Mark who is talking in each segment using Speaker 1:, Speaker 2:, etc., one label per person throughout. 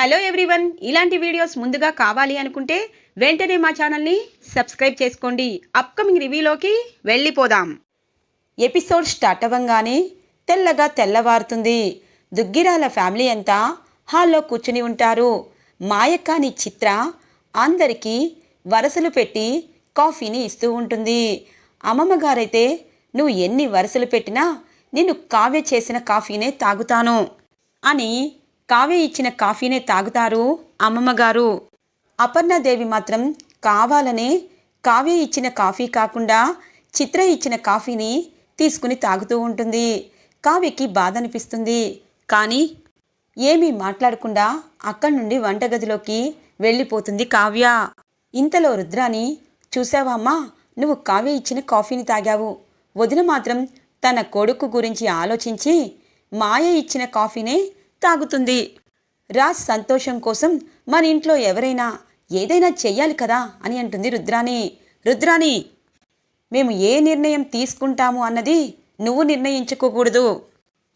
Speaker 1: Hello everyone ఇలాంటి videos ముందుగా కావాలి అనుకుంటే వెంటనే మా ఛానల్ని సబ్స్క్రైబ్ చేసుకోండి. అప్కమింగ్ రివ్యూలోకి వెళ్ళిపోదాం. ఎపిసోడ్ స్టార్ట్ అవ్వంగానే తెల్లగా తెల్లవారుతుంది. దుగ్గిరాల ఫ్యామిలీ అంతా హాల్లో కూర్చుని ఉంటారు. మాయక్కాని చిత్ర అందరికీ వరసలు పెట్టి కాఫీని ఇస్తూ ఉంటుంది. అమ్మమ్మ గారైతే నువ్వు ఎన్ని వరసలు పెట్టినా నేను కావ్య చేసిన కాఫీనే తాగుతాను అని కావ్య ఇచ్చిన కాఫీనే తాగుతారు? అమ్మమ్మగారు. అపర్ణదేవి మాత్రం కావాలనే కావ్య ఇచ్చిన కాఫీ కాకుండా చిత్ర ఇచ్చిన కాఫీని తీసుకుని తాగుతూ ఉంటుంది. కావ్యకి బాధ అనిపిస్తుంది కానీ ఏమీ మాట్లాడకుండా అక్కడి నుండి వంటగదిలోకి వెళ్ళిపోతుంది కావ్య. ఇంతలో రుద్రాని చూసావామ్మా నువ్వు కావ్య ఇచ్చిన కాఫీని తాగావు. వదిన మాత్రం తన కొడుకు గురించి ఆలోచించి మాయ ఇచ్చిన కాఫీనే తాగుతుంది. రాజ్ సంతోషం కోసం మన ఇంట్లో ఎవరైనా ఏదైనా చెయ్యాలి కదా అని అంటుంది రుద్రాణి. రుద్రాణి మేము ఏ నిర్ణయం తీసుకుంటాము అన్నది నువ్వు నిర్ణయించుకోకూడదు.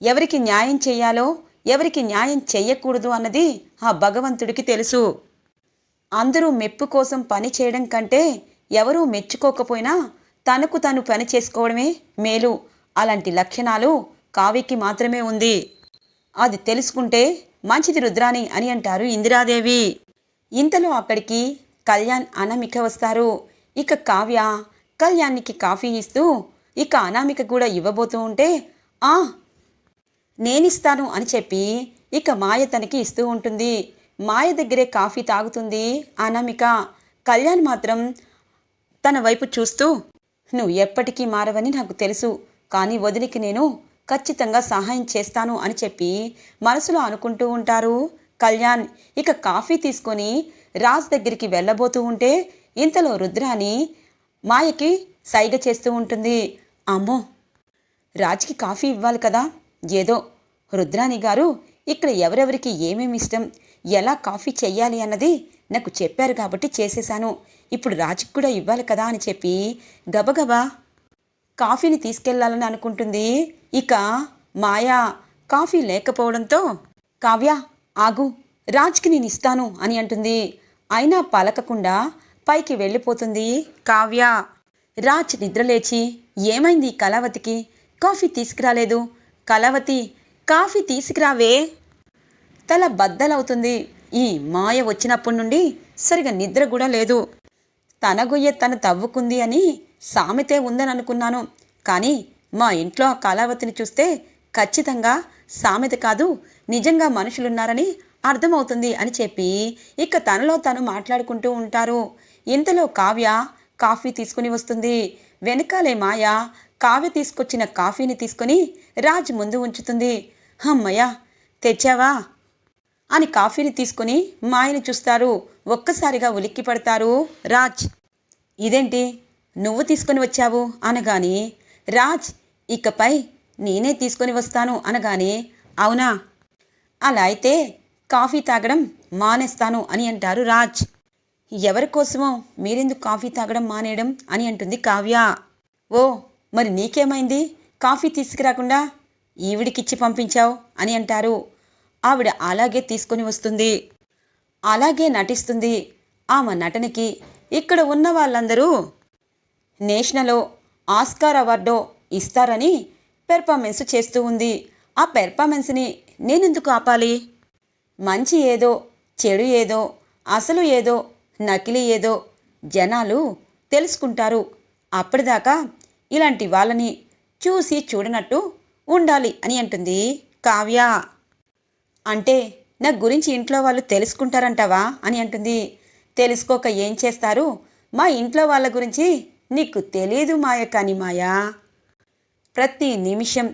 Speaker 1: ఎవరికి న్యాయం చేయాలో ఎవరికి న్యాయం చెయ్యకూడదు అన్నది ఆ భగవంతుడికి తెలుసు. అందరూ మెప్పు కోసం పని చేయడం కంటే ఎవరూ మెచ్చుకోకపోయినా తనకు తను పని చేసుకోవడమే మేలు. అలాంటి లక్షణాలు కావ్యకి మాత్రమే ఉంది. అది తెలుసుకుంటే మంచిది రుద్రాణి అని అంటారు ఇందిరాదేవి. ఇంతలో అక్కడికి కళ్యాణ్ అనామిక వస్తారు. ఇక కావ్య కళ్యాణ్కి కాఫీ ఇస్తూ ఇక అనామిక కూడా ఇవ్వబోతూ ఉంటే ఆ నేనిస్తాను అని చెప్పి ఇక మాయ తనకి ఇస్తూ ఉంటుంది. మాయ దగ్గరే కాఫీ తాగుతుంది అనామిక. కళ్యాణ్ మాత్రం తన వైపు చూస్తూ నువ్వు ఎప్పటికీ మారవని నాకు తెలుసు కానీ వదిలికి నేను ఖచ్చితంగా సహాయం చేస్తాను అని చెప్పి మనసులో అనుకుంటూ ఉంటారు. కళ్యాణ్ ఇక కాఫీ తీసుకొని రాజ్ దగ్గరికి వెళ్ళబోతూ ఉంటే ఇంతలో రుద్రాని మాయకి సైగ చేస్తూ ఉంటుంది. అమ్మో రాజ్కి కాఫీ ఇవ్వాలి కదా? ఏదో రుద్రాని గారు ఇక్కడ ఎవరెవరికి ఏమేమి ఇష్టం ఎలా కాఫీ చెయ్యాలి అన్నది నాకు చెప్పారు కాబట్టి చేసేశాను. ఇప్పుడు రాజుకి కూడా ఇవ్వాలి కదా అని చెప్పి గబగబా కాఫీని తీసుకెళ్ళాలని అనుకుంటుంది. ఇక మాయా కాఫీ లేకపోవడంతో కావ్య ఆగు రాజ్కి నేను ఇస్తాను అని అంటుంది. అయినా పలకకుండా పైకి వెళ్ళిపోతుంది కావ్య. రాజ్ నిద్రలేచి ఏమైంది కళావతికి? కాఫీ తీసుకురాలేదు. కళావతి కాఫీ తీసుకురావే తల బద్దలవుతుంది. ఈ మాయ వచ్చినప్పటి నుండి సరిగా నిద్ర కూడా లేదు. తన గొయ్య తను తవ్వుకుంది అని సామెతే ఉందని అనుకున్నాను కానీ మా ఇంట్లో ఆ కళావతిని చూస్తే ఖచ్చితంగా సామెత కాదు నిజంగా మనుషులున్నారని అర్థమవుతుంది అని చెప్పి ఇక తనలో తను మాట్లాడుకుంటూ ఉంటారు. ఇంతలో కావ్య కాఫీ తీసుకుని వస్తుంది. వెనకాలే మాయ కావ్య తీసుకొచ్చిన కాఫీని తీసుకొని రాజ్ ముందు ఉంచుతుంది. అమ్మయ్య తెచ్చావా? అని కాఫీని తీసుకుని మాయని చూస్తారు. ఒక్కసారిగా ఉలిక్కి పడతారు రాజ్. ఇదేంటి? నువ్వు తీసుకొని వచ్చావు అనగానే రాజ్ ఇకపై నేనే తీసుకొని వస్తాను అనగానే అవునా? అలా అయితే కాఫీ తాగడం మానేస్తాను అని అంటారు రాజ్. ఎవరి కోసమో మీరెందుకు కాఫీ తాగడం మానేయడం అని అంటుంది కావ్య. ఓ మరి నీకేమైంది? కాఫీ తీసుకురాకుండా ఈవిడికిచ్చి పంపించావు అని అంటారు. ఆవిడ అలాగే తీసుకొని వస్తుంది. అలాగే నటిస్తుంది. ఆమె నటనకి ఇక్కడ ఉన్న వాళ్ళందరూ నేషనలో ఆస్కార్ అవార్డో ఇస్తారని పెర్ఫార్మెన్స్ చేస్తూ ఉంది. ఆ పెర్ఫార్మెన్స్ని నేనెందుకు ఆపాలి? మంచి ఏదో చెడు ఏదో అసలు ఏదో నకిలీ ఏదో జనాలు తెలుసుకుంటారు. అప్పటిదాకా ఇలాంటి వాళ్ళని చూసి చూడనట్టు ఉండాలి అని అంటుంది కావ్య. అంటే నా గురించి ఇంట్లో వాళ్ళు తెలుసుకుంటారంటావా అని అంటుంది. తెలుసుకోక ఏం చేస్తారు? మా ఇంట్లో వాళ్ళ గురించి నీకు తెలియదు మాయ కాని మాయా. ప్రతి నిమిషం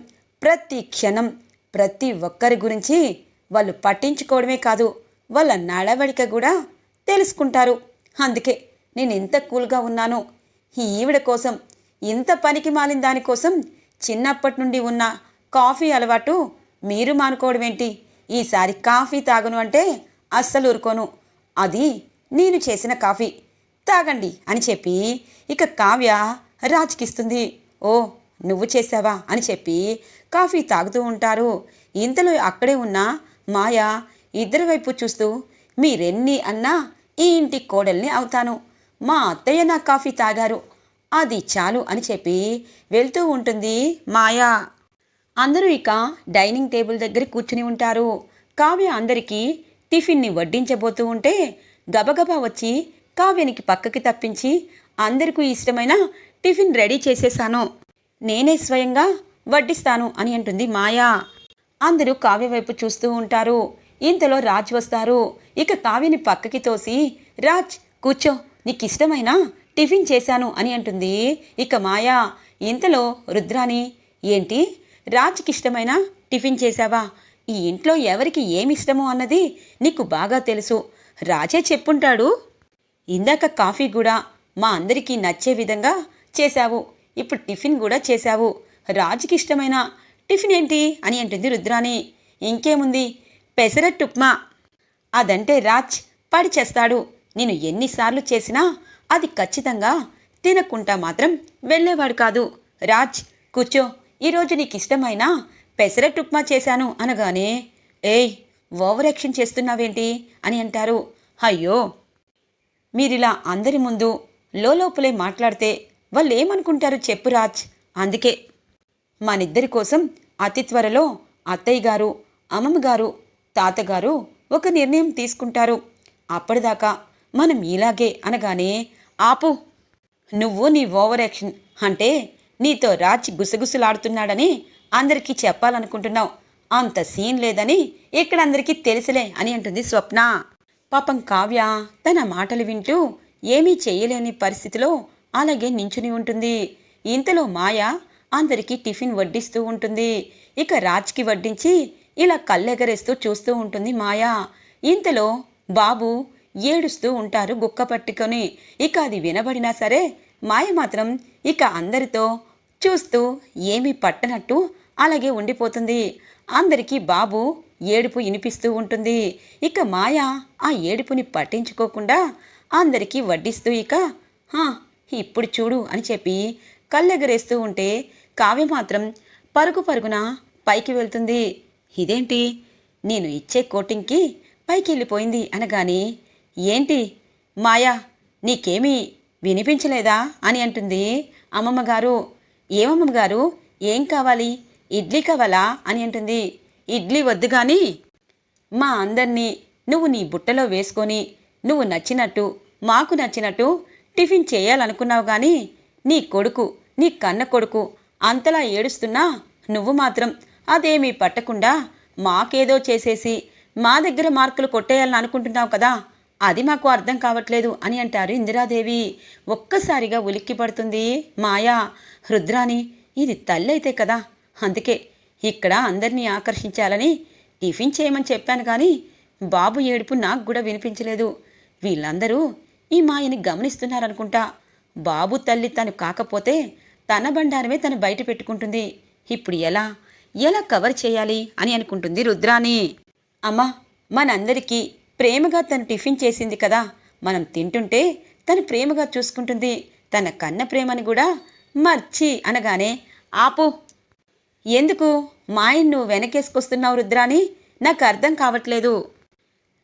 Speaker 1: ప్రతి క్షణం ప్రతి ఒక్కరి గురించి వాళ్ళు పట్టించుకోవడమే కాదు వాళ్ళ నడవడిక కూడా తెలుసుకుంటారు. అందుకే నేను ఎంత కూల్గా ఉన్నాను. ఈవిడ కోసం ఇంత పనికి మాలిన దానికోసం చిన్నప్పటి నుండి ఉన్న కాఫీ అలవాటు మీరు మానుకోవడం ఏంటి? ఈసారి కాఫీ తాగను అంటే అస్సలు ఊరుకోను. అది నేను చేసిన కాఫీ. తాగండి అని చెప్పి ఇక కావ్య రాజుకిస్తుంది. ఓ నువ్వు చేసావా అని చెప్పి కాఫీ తాగుతూ ఉంటారు. ఇంతలో అక్కడే ఉన్న మాయ ఇద్దరి వైపు చూస్తూ మీరెన్ని అన్నా ఈ ఇంటి కోడల్ని అవుతాను. మా అత్తయ్య నా కాఫీ తాగారు. అది చాలు అని చెప్పి వెళ్తూ ఉంటుంది మాయా. అందరూ ఇక డైనింగ్ టేబుల్ దగ్గర కూర్చుని ఉంటారు. కావ్య అందరికీ టిఫిన్ని వడ్డించబోతూ ఉంటే గబగబా వచ్చి కావ్యనికి పక్కకి తప్పించి అందరికీ ఇష్టమైన టిఫిన్ రెడీ చేసేశాను నేనే స్వయంగా వడ్డిస్తాను అని అంటుంది మాయా. అందరూ కావ్య వైపు చూస్తూ ఉంటారు. ఇంతలో రాజ్ వస్తారు. ఇక కావ్యని పక్కకి తోసి రాజ్ కూర్చో. నీకు ఇష్టమైన టిఫిన్ చేశాను అని అంటుంది ఇక మాయా. ఇంతలో రుద్రాని ఏంటి? రాజ్కి ఇష్టమైన టిఫిన్ చేశావా? ఈ ఇంట్లో ఎవరికి ఏమి ఇష్టమో అన్నది నీకు బాగా తెలుసు. రాజే చెప్పుంటాడు. ఇందాక కాఫీ కూడా మా అందరికీ నచ్చే విధంగా చేశావు. ఇప్పుడు టిఫిన్ కూడా చేశావు. రాజుకి ఇష్టమైన టిఫిన్ ఏంటి అని అంటుంది రుద్రాణి. ఇంకేముంది? పెసరట్టు ఉప్మా అదంటే రాజ్ పడి చేస్తాడు. నేను ఎన్నిసార్లు చేసినా అది ఖచ్చితంగా తినకుండా మాత్రం వెళ్ళేవాడు కాదు. రాజ్ కూర్చో. ఈరోజు నీకు ఇష్టమైన పెసరట్టు ఉప్మా చేశాను అనగానే ఏయ్ ఓవర్ యాక్షన్ చేస్తున్నావేంటి? అని అంటారు. అయ్యో మీరిలా అందరి ముందు లోపలే మాట్లాడితే వాళ్ళు ఏమనుకుంటారు చెప్పు రాజ్? అందుకే మనిద్దరి కోసం అతి త్వరలో అత్తయ్య గారు అమ్మమ్మ గారు తాతగారు ఒక నిర్ణయం తీసుకుంటారు. అప్పటిదాకా మనం ఇలాగే అనగానే ఆపు నువ్వు నీ ఓవర్ యాక్షన్ అంటే నీతో రాజ్ గుసగుసలాడుతున్నాడని అందరికీ చెప్పాలనుకుంటున్నావు. అంత సీన్ లేదని ఇక్కడ అందరికీ తెలుసులే అని అంటుంది స్వప్న. పాపం కావ్య తన మాటలు వింటూ ఏమీ చేయలేని పరిస్థితిలో అలాగే నించుని ఉంటుంది. ఇంతలో మాయ అందరికీ టిఫిన్ వడ్డిస్తూ ఉంటుంది. ఇక రాజ్కి వడ్డించి ఇలా కళ్ళెగరేస్తూ చూస్తూ ఉంటుంది మాయా. ఇంతలో బాబు ఏడుస్తూ ఉంటారు గుక్క పట్టుకొని. ఇక అది వినబడినా సరే మాయ మాత్రం ఇక అందరితో చూస్తూ ఏమీ పట్టనట్టు అలాగే ఉండిపోతుంది. అందరికీ బాబు ఏడుపు వినిపిస్తూ ఉంటుంది. ఇక మాయ ఆ ఏడుపుని పట్టించుకోకుండా అందరికీ వడ్డిస్తూ ఇక "హా, ఇప్పుడు చూడు అని చెప్పి కళ్ళెగరేస్తూ ఉంటే కావ్య మాత్రం పరుగు పరుగున పైకి వెళ్తుంది. ఇదేంటి? నేను ఇచ్చే కోటింగ్కి పైకి వెళ్ళిపోయింది అనగాని ఏంటి? మాయా నీకేమీ వినిపించలేదా? అని అంటుంది అమ్మమ్మగారు. ఏమమ్మగారు ఏం కావాలి? ఇడ్లీ కావాలా? అని అంటుంది. ఇడ్లీ వద్దు కానీ మా అందరినీ నువ్వు నీ బుట్టలో వేసుకొని నువ్వు నచ్చినట్టు మాకు నచ్చినట్టు టిఫిన్ చేయాలనుకున్నావు కానీ నీ కొడుకు నీ కన్న కొడుకు అంతలా ఏడుస్తున్నా నువ్వు మాత్రం అదేమీ పట్టకుండా మాకేదో చేసేసి మా దగ్గర మార్కులు కొట్టేయాలని అనుకుంటున్నావు కదా అది మాకు అర్థం కావట్లేదు అని అంటారు ఇందిరాదేవి. ఒక్కసారిగా ఉలిక్కి పడుతుంది మాయా. రుద్రాని ఇది తల్లి అయితే కదా అందుకే ఇక్కడ అందరినీ ఆకర్షించాలని టిఫిన్ చేయమని చెప్పాను కానీ బాబు ఏడుపు నాకు కూడా వినిపించలేదు. వీళ్ళందరూ ఈ మాయని గమనిస్తున్నారనుకుంటా. బాబు తల్లి తను కాకపోతే తన బండారమే తను బయట పెట్టుకుంటుంది. ఇప్పుడు ఎలా? ఎలా కవర్ చేయాలి అని అనుకుంటుంది రుద్రాని అమ్మా మనందరికీ ప్రేమగా తను టిఫిన్ చేసింది కదా. మనం తింటుంటే తను ప్రేమగా చూసుకుంటుంది. తన కన్న ప్రేమని కూడా మర్చి అనగానే ఆపు ఎందుకు? మాయన్ నువ్వు వెనకేసుకొస్తున్నావు రుద్రాని నాకు అర్థం కావట్లేదు.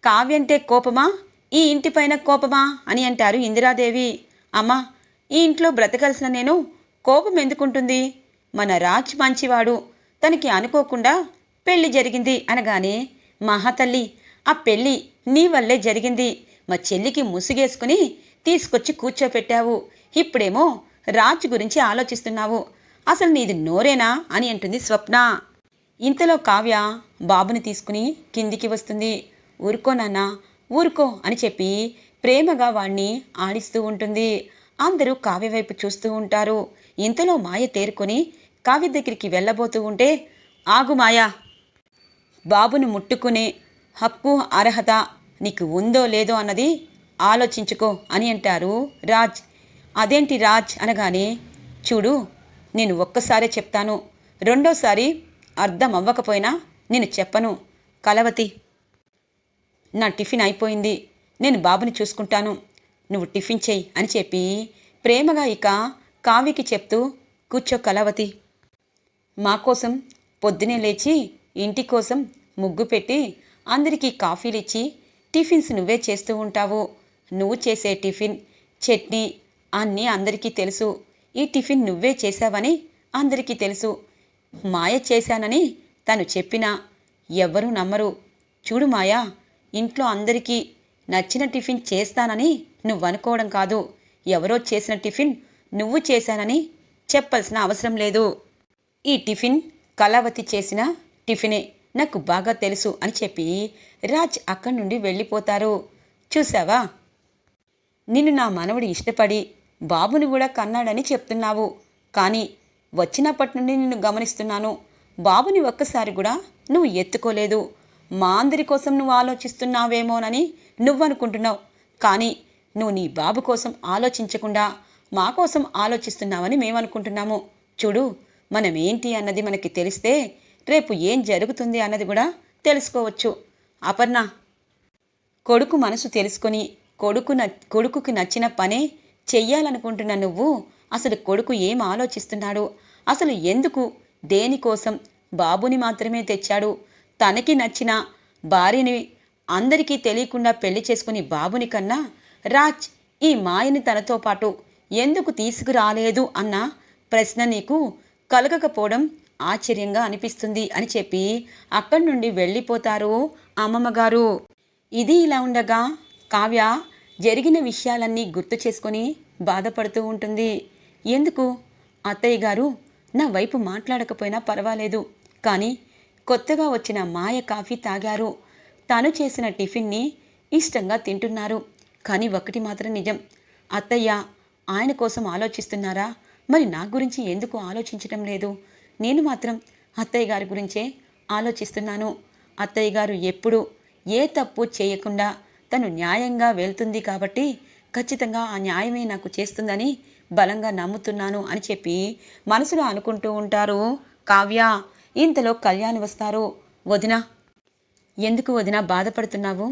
Speaker 1: కావ్యంటే కోపమా? ఈ ఇంటిపైన కోపమా? అని అంటారు ఇందిరాదేవి. అమ్మా ఈ ఇంట్లో బ్రతకాల్సిన నేను కోపం ఎందుకుంటుంది? మన రాజ్ మంచివాడు. తనకి అనుకోకుండా పెళ్ళి జరిగింది అనగానే మహాతల్లి ఆ పెళ్ళి నీ వల్లే జరిగింది. మా చెల్లికి ముసుగేసుకుని తీసుకొచ్చి కూర్చోపెట్టావు. ఇప్పుడేమో రాజ్ గురించి ఆలోచిస్తున్నావు. అసలు నీది నోరేనా అని అంటుంది స్వప్న. ఇంతలో కావ్య బాబుని తీసుకుని కిందికి వస్తుంది. ఊరుకో నాన్న ఊరుకో అని చెప్పి ప్రేమగా వాణ్ణి ఆడిస్తూ ఉంటుంది. అందరూ కావ్య వైపు చూస్తూ ఉంటారు. ఇంతలో మాయ తేరుకొని కావ్య దగ్గరికి వెళ్ళబోతూ ఉంటే ఆగు మాయా బాబును ముట్టుకునే హక్కు అర్హత నీకు ఉందో లేదో అన్నది ఆలోచించుకో అని అంటారు రాజ్. అదేంటి రాజ్? అనగానే చూడు నేను ఒక్కసారే చెప్తాను. రెండోసారి అర్థం అవ్వకపోయినా నేను చెప్పను. కలవతి నా టిఫిన్ అయిపోయింది. నేను బాబుని చూసుకుంటాను. నువ్వు టిఫిన్ చెయ్యి అని చెప్పి ప్రేమగా ఇక కావికి చెప్తూ కూర్చో కలవతి మా కోసం పొద్దునే లేచి ఇంటి కోసం ముగ్గు పెట్టి అందరికీ కాఫీలు ఇచ్చి టిఫిన్స్ నువ్వే చేస్తూ ఉంటావు. నువ్వు చేసే టిఫిన్ చట్నీ అన్నీ అందరికీ తెలుసు. ఈ టిఫిన్ నువ్వే చేశావని అందరికీ తెలుసు. మాయ చేశానని తను చెప్పినా ఎవ్వరూ నమ్మరు. చూడు మాయా ఇంట్లో అందరికీ నచ్చిన టిఫిన్ చేస్తానని నువ్వు అనుకోవడం కాదు. ఎవరో చేసిన టిఫిన్ నువ్వు చేశానని చెప్పాల్సిన అవసరం లేదు. ఈ టిఫిన్ కళావతి చేసిన టిఫినే నాకు బాగా తెలుసు అని చెప్పి రాజ్ అక్కడి నుండి వెళ్ళిపోతారు. చూసావా నిన్ను నా మనవడు ఇష్టపడి బాబుని కూడా కన్నాడని చెప్తున్నావు. కానీ వచ్చినప్పటి నుండి నిన్ను గమనిస్తున్నాను. బాబుని ఒక్కసారి కూడా నువ్వు ఎత్తుకోలేదు. మా అందరి కోసం నువ్వు ఆలోచిస్తున్నావేమోనని నువ్వు అనుకుంటున్నావు కానీ నువ్వు నీ బాబు కోసం ఆలోచించకుండా మా కోసం ఆలోచిస్తున్నావని మేమనుకుంటున్నాము. చూడు మనం ఏంటి అన్నది మనకి తెలిస్తే రేపు ఏం జరుగుతుంది అన్నది కూడా తెలుసుకోవచ్చు. అపర్ణ కొడుకు మనసు తెలుసుకొని కొడుకు న కొడుకుకి నచ్చిన పనే చెయ్యాలనుకుంటున్న నువ్వు అసలు కొడుకు ఏం ఆలోచిస్తున్నాడు? అసలు ఎందుకు? దేనికోసం? బాబుని మాత్రమే తెచ్చాడు. తనకి నచ్చిన భార్యని అందరికీ తెలియకుండా పెళ్ళి చేసుకుని బాబుని కన్నా రాజ్ ఈ మాయని తనతో పాటు ఎందుకు తీసుకురాలేదు అన్న ప్రశ్న నీకు కలగకపోవడం ఆశ్చర్యంగా అనిపిస్తుంది అని చెప్పి అక్కడి నుండి వెళ్ళిపోతారు అమ్మమ్మగారు. ఇది ఇలా ఉండగా కావ్య జరిగిన విషయాలన్నీ గుర్తు చేసుకొని బాధపడుతూ ఉంటుంది. ఎందుకు? అత్తయ్య గారు నా వైపు మాట్లాడకపోయినా పర్వాలేదు. కానీ కొత్తగా వచ్చిన మాయ కాఫీ తాగారు. తను చేసిన టిఫిన్ని ఇష్టంగా తింటున్నారు. కానీ ఒకటి మాత్రం నిజం. అత్తయ్య ఆయన కోసం ఆలోచిస్తున్నారా? మరి నా గురించి ఎందుకు ఆలోచించటం లేదు? నేను మాత్రం అత్తయ్య గారి గురించే ఆలోచిస్తున్నాను. అత్తయ్య గారు ఎప్పుడు ఏ తప్పు చేయకుండా తను న్యాయంగా వెళ్తుంది కాబట్టి ఖచ్చితంగా ఆ న్యాయమే నాకు చేస్తుందని బలంగా నమ్ముతున్నాను అని చెప్పి మనసులో అనుకుంటూ ఉంటారు. కావ్య ఇంతలో కళ్యాణ్ వస్తారు. వదిన ఎందుకు వదిన బాధపడుతున్నావు?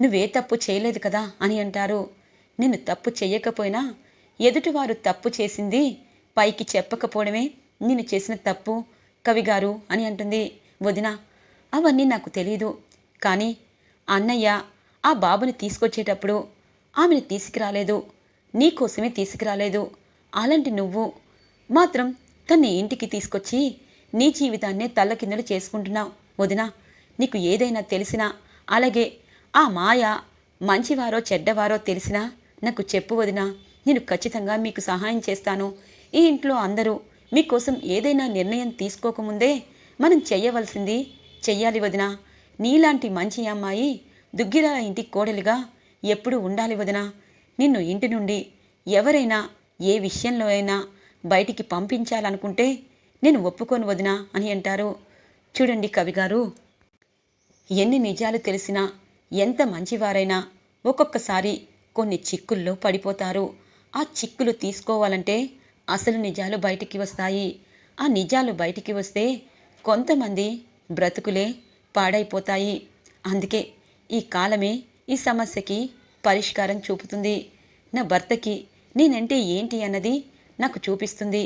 Speaker 1: నువ్వే తప్పు చేయలేదు కదా అని అంటారు. నేను తప్పు చేయకపోయినా ఎదుటివారు తప్పు చేసింది పైకి చెప్పకపోవడమే నేను చేసిన తప్పు కవిగారు అని అంటుంది వదిన. అవన్నీ నాకు తెలియదు కానీ అన్నయ్య ఆ బాబుని తీసుకొచ్చేటప్పుడు ఆమెను తీసుకురాలేదు నీకోసమే తీసుకురాలేదు. అలాంటి నువ్వు మాత్రం తన్ని ఇంటికి తీసుకొచ్చి నీ జీవితాన్నే తల్లకిందలు చేసుకుంటున్నావు వదినా. నీకు ఏదైనా తెలిసినా అలాగే ఆ మాయ మంచివారో చెడ్డవారో తెలిసినా నాకు చెప్పు వదినా నేను ఖచ్చితంగా మీకు సహాయం చేస్తాను. ఈ ఇంట్లో అందరూ మీకోసం ఏదైనా నిర్ణయం తీసుకోకముందే మనం చెయ్యవలసింది చెయ్యాలి వదినా. నీలాంటి మంచి అమ్మాయి దుగ్గిరాల ఇంటి కోడలిగా ఎప్పుడు ఉండాలి వదినా. నిన్ను ఇంటి నుండి ఎవరైనా ఏ విషయంలో అయినా బయటికి పంపించాలనుకుంటే నేను ఒప్పుకోను వదినా అని అంటారు. చూడండి కవిగారు ఎన్ని నిజాలు తెలిసినా ఎంత మంచివారైనా ఒక్కొక్కసారి కొన్ని చిక్కుల్లో పడిపోతారు. ఆ చిక్కులు తీసుకోవాలంటే అసలు నిజాలు బయటికి వస్తాయి. ఆ నిజాలు బయటికి వస్తే కొంతమంది బ్రతుకులే పాడైపోతాయి. అందుకే ఈ కాలమే ఈ సమస్యకి పరిష్కారం చూపుతుంది. నా భర్తకి నేనంటే ఏంటి అన్నది నాకు చూపిస్తుంది.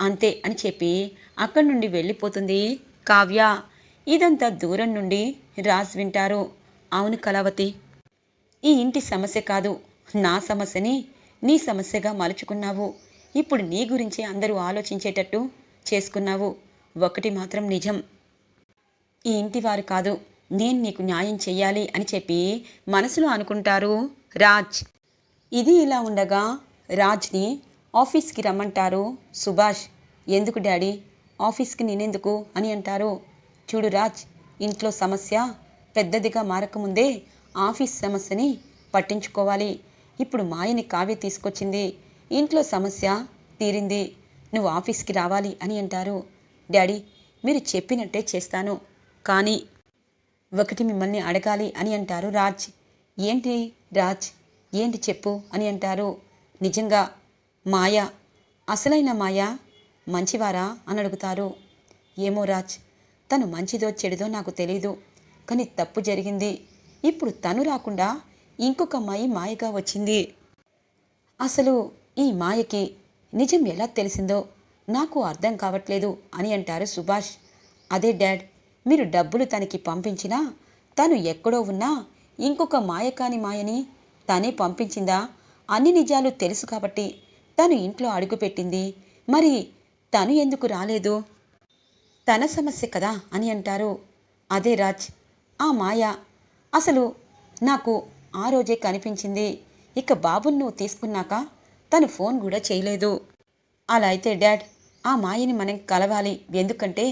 Speaker 1: అంతే అని చెప్పి అక్కడి నుండి వెళ్ళిపోతుంది కావ్య. ఇదంతా దూరం నుండి రాజ్ వింటారు. అవును కళావతి ఈ ఇంటి సమస్య కాదు. నా సమస్యని నీ సమస్యగా మలుచుకున్నావు. ఇప్పుడు నీ గురించి అందరూ ఆలోచించేటట్టు చేసుకున్నావు. ఒకటి మాత్రం నిజం. ఈ ఇంటి వారు కాదు. నేను నీకు న్యాయం చెయ్యాలి అని చెప్పి మనసులో అనుకుంటారు రాజ్. ఇది ఇలా ఉండగా రాజ్ని ఆఫీస్కి రమ్మంటారు సుభాష్. ఎందుకు డాడీ? ఆఫీస్కి నేనెందుకు అని అంటారు. చూడు రాజ్ ఇంట్లో సమస్య పెద్దదిగా మారకముందే ఆఫీస్ సమస్యని పట్టించుకోవాలి. ఇప్పుడు మాయని కావ్య తీసుకొచ్చింది. ఇంట్లో సమస్య తీరింది. నువ్వు ఆఫీస్కి రావాలి అని అంటారు. డాడీ మీరు చెప్పినట్టే చేస్తాను. కానీ ఒకటి మిమ్మల్ని అడగాలి అని అంటారు రాజ్. ఏంటి రాజ్? ఏంటి చెప్పు అని అంటారు. నిజంగా మాయ. అసలైన మాయ మంచివారా అని అడుగుతారు. ఏమో రాజ్ తను మంచిదో చెడుదో నాకు తెలీదు కానీ తప్పు జరిగింది. ఇప్పుడు తను రాకుండా ఇంకొక అమ్మాయి మాయగా వచ్చింది. అసలు ఈ మాయకి నిజం ఎలా తెలిసిందో నాకు అర్థం కావట్లేదు అని అంటారు సుభాష్. అదే డాడ్ మీరు డబ్బులు తనకి పంపించినా తను ఎక్కడో ఉన్నా ఇంకొక మాయకాని మాయని తనే పంపించిందా? అన్ని నిజాలు తెలుసు కాబట్టి తను ఇంట్లో అడుగుపెట్టింది. మరి తను ఎందుకు రాలేదు? తన సమస్య కదా అని అంటారు. అదే రాజ్ ఆ మాయ అసలు నాకు ఆ రోజే కనిపించింది. ఇక బాబును నువ్వు తీసుకున్నాక తను ఫోన్ కూడా చేయలేదు. అలా అయితే డాడ్ ఆ మాయని మనం కలవాలి. ఎందుకంటే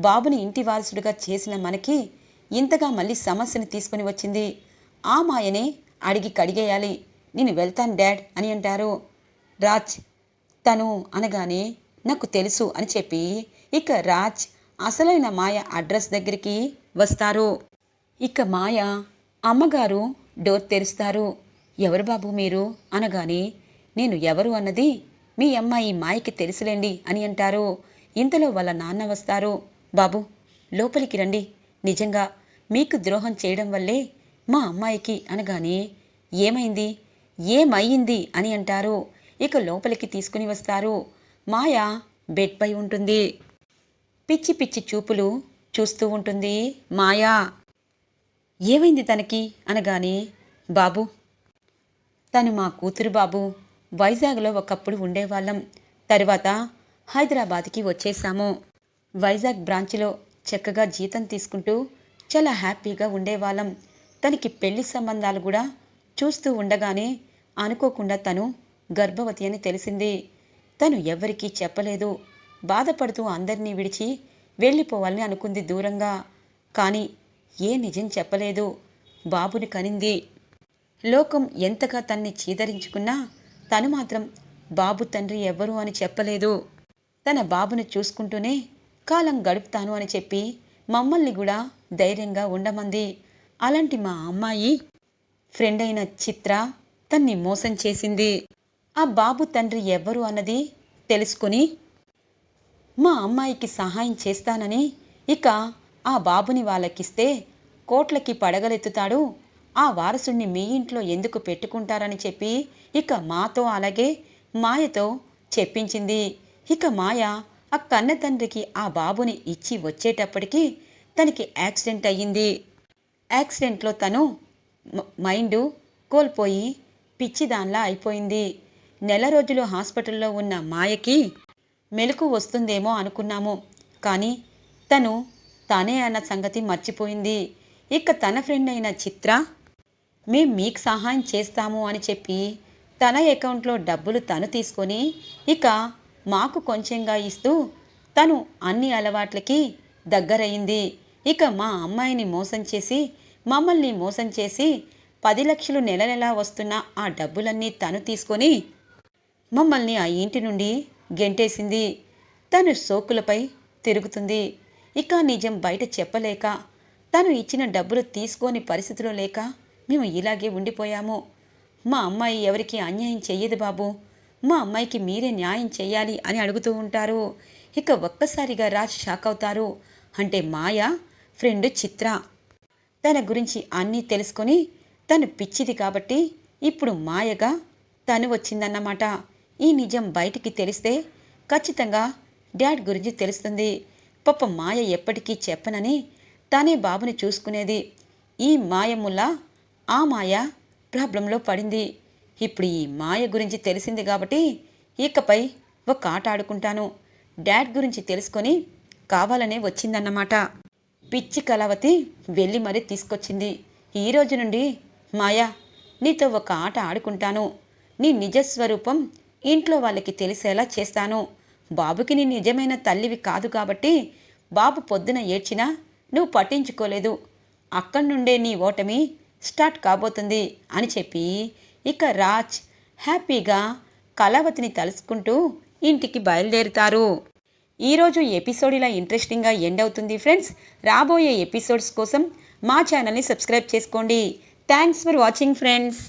Speaker 1: బాబుని ఇంటి వారసుడిగా చేసిన మనకి ఇంతగా మళ్ళీ సమస్యను తీసుకుని వచ్చింది. ఆ మాయనే అడిగి కడిగేయాలి. నేను వెళ్తాను డాడ్ అని అంటారు. రాజ్ తను అనగానే నాకు తెలుసు అని చెప్పి ఇక రాజ్ అసలైన మాయ అడ్రస్ దగ్గరికి వస్తారు. ఇక మాయ అమ్మగారు డోర్ తెరుస్తారు. ఎవరు బాబు మీరు? అనగానే నేను ఎవరు అన్నది మీ అమ్మాయి మాయకి తెలుసులేండి అని అంటారు. ఇంతలో వాళ్ళ నాన్న వస్తారు. బాబు లోపలికి రండి. నిజంగా మీకు ద్రోహం చేయడం వల్లే మా అమ్మాయికి అనగానే ఏమైంది? ఏమయ్యింది అని అంటారు. ఇక లోపలికి తీసుకుని వస్తారు. మాయ బెడ్పై ఉంటుంది. పిచ్చి పిచ్చి చూపులు చూస్తూ ఉంటుంది మాయా. ఏమైంది తనకి అనగానే బాబు తను మా కూతురు బాబు వైజాగ్లో ఒకప్పుడు ఉండేవాళ్ళం. తరువాత హైదరాబాద్కి వచ్చేసాము. వైజాగ్ బ్రాంచ్లో చక్కగా జీతం తీసుకుంటూ చాలా హ్యాపీగా ఉండేవాళ్ళం. తనకి పెళ్ళి సంబంధాలు కూడా చూస్తూ ఉండగానే అనుకోకుండా తను గర్భవతి అని తెలిసింది. తను ఎవ్వరికీ చెప్పలేదు. బాధపడుతూ అందరినీ విడిచి వెళ్ళిపోవాలని అనుకుంది దూరంగా. కానీ ఏ నిజం చెప్పలేదు. బాబుని కనింది. లోకం ఎంతగా తన్ని చీదరించుకున్నా తను మాత్రం బాబు తండ్రి ఎవ్వరు అని చెప్పలేదు. తన బాబుని చూసుకుంటూనే కాలం గడుపుతాను అని చెప్పి మమ్మల్ని కూడా ధైర్యంగా ఉండమంది. అలాంటి మా అమ్మాయి ఫ్రెండ్ అయిన చిత్ర తన్ని మోసం చేసింది. ఆ బాబు తండ్రి ఎవ్వరు అన్నది తెలుసుకుని మా అమ్మాయికి సహాయం చేస్తానని ఇక ఆ బాబుని వాళ్ళకిస్తే కోట్లకి పడగలెత్తుతాడు. ఆ వారసుణ్ణి మీ ఇంట్లో ఎందుకు పెట్టుకుంటారని చెప్పి ఇక మాతో అలాగే మాయతో చెప్పించింది. ఇక మాయ ఆ కన్న తండ్రికి ఆ బాబుని ఇచ్చి వచ్చేటప్పటికీ తనకి యాక్సిడెంట్ అయ్యింది. యాక్సిడెంట్లో తను మైండ్ మైండు కోల్పోయి పిచ్చిదాన్లా అయిపోయింది. నెల రోజులు హాస్పిటల్లో ఉన్న మాయకి మెలకు వస్తుందేమో అనుకున్నాము. కానీ తను తనే అన్న సంగతి మర్చిపోయింది. ఇక తన ఫ్రెండ్ అయిన చిత్ర మేం మీకు సహాయం చేస్తాము అని చెప్పి తన అకౌంట్లో డబ్బులు తను తీసుకొని ఇక మాకు కొంచెంగా ఇస్తూ తను అన్ని అలవాట్లకి దగ్గరయింది ఇక మా అమ్మాయిని మోసం చేసి మమ్మల్ని మోసం చేసి పది లక్షలు నెల నెలా వస్తున్న ఆ డబ్బులన్నీ తను తీసుకొని మమ్మల్ని ఆ ఇంటి నుండి గెంటేసింది. తను సోకులపై తిరుగుతుంది. ఇక నిజం బయట చెప్పలేక తను ఇచ్చిన డబ్బులు తీసుకోని పరిస్థితిలో లేక మేము ఇలాగే ఉండిపోయాము. మా అమ్మాయి ఎవరికి అన్యాయం చెయ్యదు బాబు. మా అమ్మాయికి మీరే న్యాయం చేయాలి అని అడుగుతూ ఉంటారు. ఇక ఒక్కసారిగా రాజ్ షాక్ అవుతారు. అంటే మాయ? ఫ్రెండ్ చిత్ర? తన గురించి అన్నీ తెలుసుకొని తను పిచ్చిది కాబట్టి ఇప్పుడు మాయగా తను వచ్చిందన్నమాట. ఈ నిజం బయటికి తెలిస్తే ఖచ్చితంగా డాడ్ గురించి తెలుస్తుంది. పాప మాయ ఎప్పటికీ చెప్పనని తనే బాబుని చూసుకునేది. ఈ మాయముల్ల ఆ మాయ ప్రాబ్లంలో పడింది. ఇప్పుడు ఈ మాయ గురించి తెలిసింది కాబట్టి ఇకపై ఒక ఆట ఆడుకుంటాను. డాడ్ గురించి తెలుసుకొని కావాలనే వచ్చిందన్నమాట. పిచ్చి కళావతి వెళ్ళి మరీ తీసుకొచ్చింది. ఈ రోజు నుండి మాయా నీతో ఒక ఆట ఆడుకుంటాను. నీ నిజస్వరూపం ఇంట్లో వాళ్ళకి తెలిసేలా చేస్తాను. బాబుకి నీ నిజమైన తల్లివి కాదు కాబట్టి బాబు పొద్దున ఏడ్చినా నువ్వు పట్టించుకోలేదు. అక్కడి నుండే నీ ఓటమి స్టార్ట్ కాబోతుంది అని చెప్పి ఇక రాజ్ హ్యాపీగా కళావతిని తలుసుకుంటూ ఇంటికి బయలుదేరుతారు. ఈరోజు ఎపిసోడ్ ఇలా ఇంట్రెస్టింగ్గా ఎండ్ అవుతుంది ఫ్రెండ్స్. రాబోయే ఎపిసోడ్స్ కోసం మా ఛానల్ని సబ్స్క్రైబ్ చేసుకోండి. Thanks for watching friends.